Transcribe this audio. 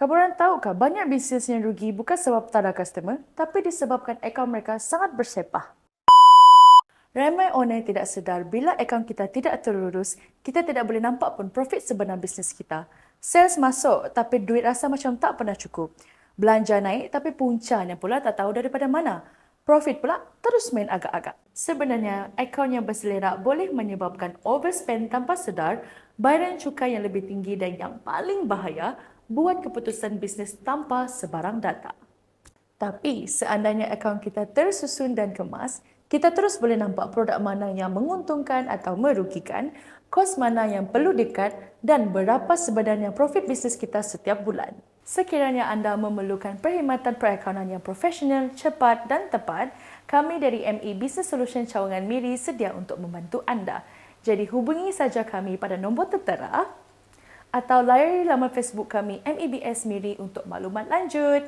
Kamu orang tahukah banyak bisnes yang rugi bukan sebab tak ada customer, tapi disebabkan akaun mereka sangat bersepah. Ramai yang tidak sedar bila akaun kita tidak terurus, kita tidak boleh nampak pun profit sebenar bisnes kita. Sales masuk tapi duit rasa macam tak pernah cukup. Belanja naik tapi puncanya pula tak tahu daripada mana. Profit pula terus main agak-agak. Sebenarnya, akaun yang berselerak boleh menyebabkan overspend tanpa sedar, bayaran cukai yang lebih tinggi dan yang paling bahaya, buat keputusan bisnes tanpa sebarang data. Tapi seandainya akaun kita tersusun dan kemas, kita terus boleh nampak produk mana yang menguntungkan atau merugikan, kos mana yang perlu dekat dan berapa sebenarnya profit bisnes kita setiap bulan. Sekiranya anda memerlukan perkhidmatan perakaunan yang profesional, cepat dan tepat, kami dari ME Business Solution Cawangan Miri sedia untuk membantu anda. Jadi hubungi saja kami pada nombor tertera atau layari laman Facebook kami MEBS Miri untuk maklumat lanjut.